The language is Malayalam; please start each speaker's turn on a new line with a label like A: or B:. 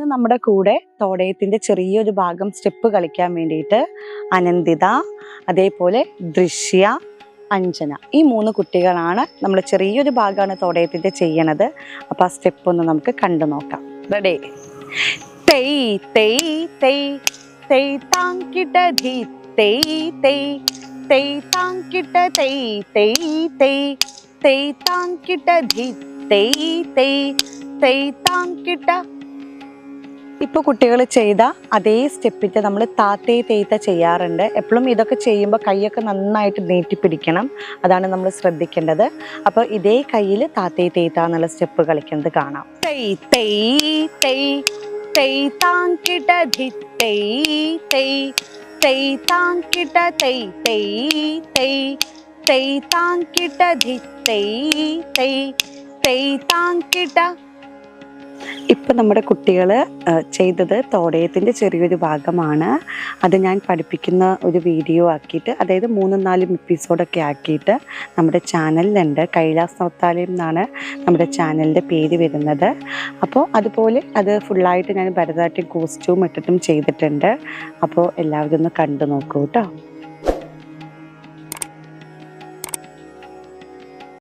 A: ഇന്ന് നമ്മുടെ കൂടെ തോടയത്തിന്റെ ചെറിയൊരു ഭാഗം സ്റ്റെപ്പ് കളിക്കാൻ വേണ്ടിയിട്ട് അനന്തിത അതേപോലെ ദൃശ്യ അഞ്ജന. ഈ മൂന്ന് കുട്ടികളാണ് നമ്മൾ ചെറിയൊരു ഭാഗമാണ് തോടയത്തിന്റെ ചെയ്യണത്. അപ്പോൾ ആ സ്റ്റെപ്പ് ഒന്ന് നമുക്ക് കണ്ടു നോക്കാം. റെഡി തെയ് തെയ് തെയ് തെയ് താങ്കിട്ട ധീ തെയ് തെയ് തെയ് താങ്കിട്ട തെയ് തെയ് തെയ് തെയ് താങ്കിട്ട ധീ തെയ് തെയ് തെയ് താങ്കിട്ട ഇപ്പൊ കുട്ടികൾ ചെയ്ത അതേ സ്റ്റെപ്പിന്റെ നമ്മൾ താത്തേ തേത്ത ചെയ്യാറുണ്ട്. എപ്പോഴും ഇതൊക്കെ ചെയ്യുമ്പോൾ കൈയൊക്കെ നന്നായിട്ട് നീട്ടിപ്പിടിക്കണം. അതാണ് നമ്മൾ ശ്രദ്ധിക്കേണ്ടത്. അപ്പോൾ ഇതേ കയ്യിൽ താത്തേ തേത്ത എന്നുള്ള സ്റ്റെപ്പ് കളിക്കുന്നത് കാണാം. തെയ് തെയ് തെയ് തെയ് താങ്കിട്ട ധി തെയ് തെയ് തെയ് താങ്കിട്ട തെയ് തെയ് തെയ് തെയ് താങ്കിട്ട ധി തെയ് തെയ് തെയ് താങ്കിട്ട ഇപ്പം നമ്മുടെ കുട്ടികൾ ചെയ്തത് തോടയത്തിന്റെ ചെറിയൊരു ഭാഗമാണ്. അത് ഞാൻ പഠിപ്പിക്കുന്ന ഒരു വീഡിയോ ആക്കിയിട്ട് അതായത് മൂന്നും നാലും എപ്പിസോഡൊക്കെ ആക്കിയിട്ട് നമ്മുടെ ചാനലിലുണ്ട്. കൈലാസ് നോത്താലയം എന്നാണ് നമ്മുടെ ചാനലിന്റെ പേര് വരുന്നത്. അപ്പോൾ അതുപോലെ അത് ഫുള്ളായിട്ട് ഞാൻ ഭരതനാട്യം കോസ്റ്റ്യൂം ഇട്ടിട്ടും ചെയ്തിട്ടുണ്ട്. അപ്പോൾ എല്ലാവരും ഒന്ന് കണ്ടു നോക്കൂ കേട്ടോ.